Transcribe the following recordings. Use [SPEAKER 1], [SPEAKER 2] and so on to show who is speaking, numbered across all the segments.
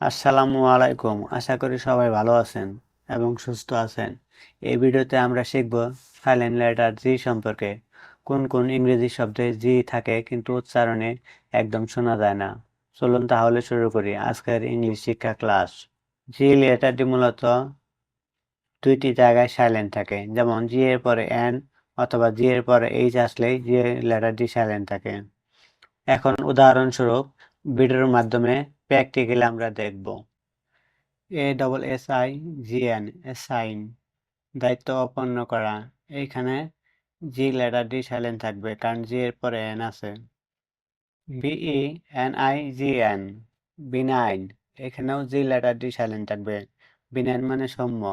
[SPEAKER 1] আসসালামু আলাইকুম। আশা করি সবাই ভালো আছেন এবং সুস্থ আছেন। এই ভিডিওতে আমরা শিখব সাইলেন্ট লেটার জি সম্পর্কে। কোন কোন ইংরেজি শব্দে জি থাকে কিন্তু উচ্চারণে একদম শোনা যায় না। চলুন তাহলে শুরু করি আজকের ইংলিশ শিক্ষা ক্লাস। জি লেটারটি মূলত দুইটি জায়গায় সাইলেন্ট থাকে, যেমন জি এর পরে এন অথবা জি এর পরে এইচ আসলেই জি লেটারটি সাইলেন্ট থাকে। এখন উদাহরণস্বরূপ ভিডিওর মাধ্যমে প্র্যাকটিক্যালি আমরা দেখব। A double S I G N sign দায়িত্ব অপন্ন করা। এইখানে জি লেটারটি সাইলেন্ট থাকবে, কারণ জি এর পরে এন আছে। B E N I G N benign এখানেও জি লেটারটি সাইলেন্ট থাকবে। বিনাইন মানে Soumya.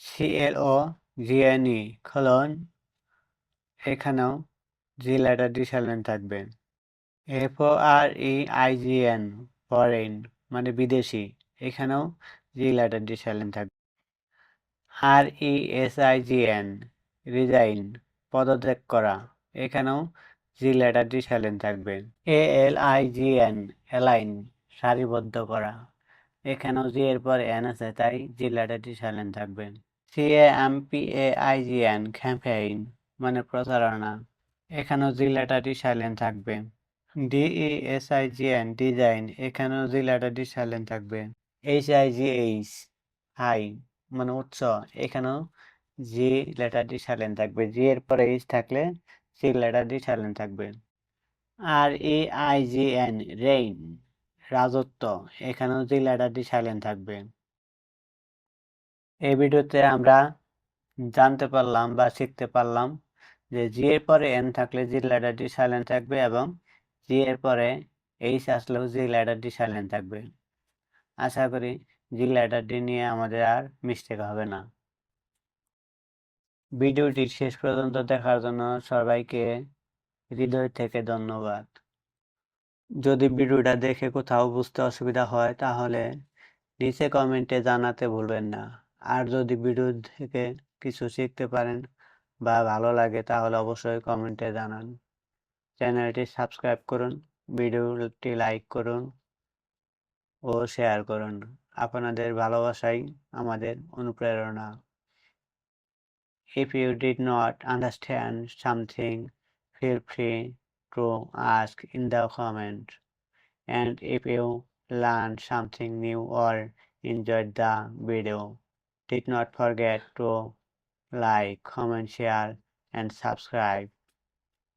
[SPEAKER 1] C L O G N E খলন এখানেও জি লেটারটি সাইলেন্ট থাকবে। F O R E I G N foreign মানে বিদেশি, এখানেও জি লেটারটি সাইলেন্ট থাকবে R E S I G N resign পদত্যাগ করা, এখানেও জি লেটারটি সাইলেন্ট থাকবে A L I G N align সারিবদ্ধ করা, এখানেও জি এর পর এন আছে তাই জি লেটারটি সাইলেন্ট থাকবে C A M P A I G N campaign মানে প্রচারণা এখানেও জি লেটারটি সাইলেন্ট থাকবে। এন ডিজাইন এখানেও জি লেটারটি সাইলেন্ট থাকবে H I G H high মানে উচ্চ এখানেও জি লেটারটি সাইলেন্ট থাকবে জি এর পরে এইচ থাকলে সি লেটারটি সাইলেন্ট থাকবে। R E I G N reign রাজত্ব, এখানেও জি লেটারটি সাইলেন্ট থাকবে। এই ভিডিওতে আমরা জানতে পারলাম বা শিখতে পারলাম যে জি এর পরে এন থাকলে জি লেটারটি সাইলেন্ট থাকবে এবং জি এর পরে এইচ আসলেও জি লেটারটি সাইলেন্ট থাকবে। আশা করি জি লেটারটি নিয়ে আমাদের আর মিস্টেক হবে না। ভিডিওটি শেষ পর্যন্ত দেখার জন্য সবাইকে হৃদয় থেকে ধন্যবাদ। যদি ভিডিওটা দেখে কোথাও বুঝতে অসুবিধা হয়, তাহলে নিচে কমেন্টে জানাতে ভুলবেন না। আর যদি ভিডিও থেকে কিছু শিখতে পারেন বা ভালো লাগে, তাহলে অবশ্যই কমেন্টে জানান। চ্যানেলটি সাবস্ক্রাইব করুন ভিডিওটি লাইক করুন ও শেয়ার করুন আপনাদের ভালোবাসাই আমাদের অনুপ্রেরণা If you did not understand something, feel free to ask in the comment. And if you learned something new or enjoyed the video, did not forget to like, comment, share, and subscribe.